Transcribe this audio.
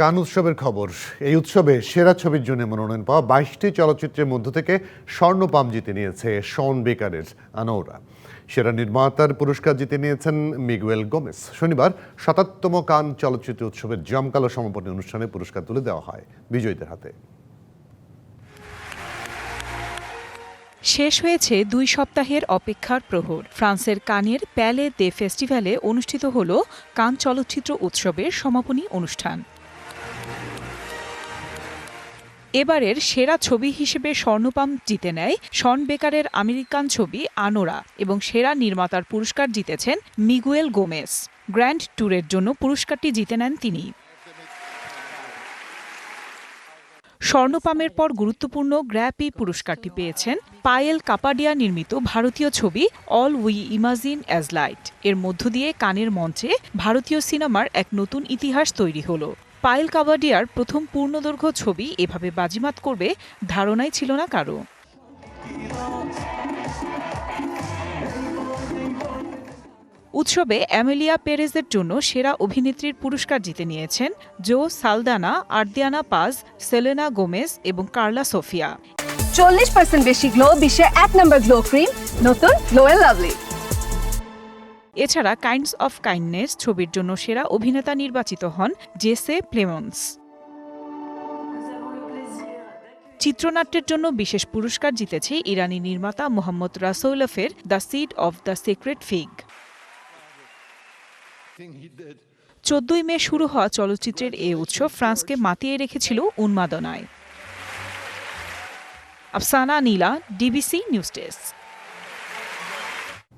কান উৎসবের খবর। এই উৎসবে সেরা ছবির জন্য মনোনয়ন পাওয়া বাইশটি চলচ্চিত্রের মধ্য থেকে স্বর্ণপাম জিতে নিয়েছে শন বেকারের আনোরা সেরা নির্মাতার পুরস্কার জিতে নিয়েছেন মিগুয়েল গোমেস শনিবার সাতাত্তম কান চলচ্চিত্র উৎসবের জমকালো সমাপনী অনুষ্ঠানে পুরস্কার তুলে দেওয়া হয় বিজয়ীদের হাতে। শেষ হয়েছে দুই সপ্তাহের অপেক্ষার প্রহর। ফ্রান্সের কানের প্যালে দে ফেস্টিভ্যালে অনুষ্ঠিত হল কান চলচ্চিত্র উৎসবের সমাপনী অনুষ্ঠান। এবারের সেরা ছবি হিসেবে স্বর্ণপাম জিতে নেয় শন বেকারের আমেরিকান ছবি আনোরা এবং সেরা নির্মাতার পুরস্কার জিতেছেন মিগুয়েল গোমেস গ্র্যান্ড ট্যুরের জন্য পুরস্কারটি জিতে নেন তিনি। স্বর্ণপামের পর গুরুত্বপূর্ণ গ্র্যাপি পুরস্কারটি পেয়েছেন পায়েল কাপাডিয়া নির্মিত ভারতীয় ছবি all we imagine as light. এর মধ্য দিয়ে কানের মঞ্চে ভারতীয় সিনেমার এক নতুন ইতিহাস তৈরি হলো। পায়েল কাবাডিয়ার প্রথম পূর্ণদৈর্ঘ্য ছবি এভাবে বাজিমাত করবে ধারণাই ছিল না কারও। উৎসবে অ্যামেলিয়া পেরেজের জন্য সেরা অভিনেত্রীর পুরস্কার জিতে নিয়েছেন জো সালদানা, আর্দিয়ানা পাজ, সেলেনা গোমেজ এবং কার্লা সোফিয়া। চল্লিশ পার্সেন্ট বেশি গ্লো, বিশ্বে এক নম্বর গ্লো ক্রিম নতুন গ্লো লাভলি এছাড়া কাইন্ডস অফ কাইন্ডনেস ছবির জন্য সেরা অভিনেতা নির্বাচিত হন জেসে প্লেমন্স চিত্রনাট্যের জন্য বিশেষ পুরস্কার জিতেছে ইরানি নির্মাতা Mohammad রাসৌলফের the seed of the secret fig চোদ্দই মে শুরু হওয়া চলচ্চিত্রের এ উৎসব ফ্রান্সকে মাতিয়ে রেখেছিল উন্মাদনায়। Afsana Nila DBC news desk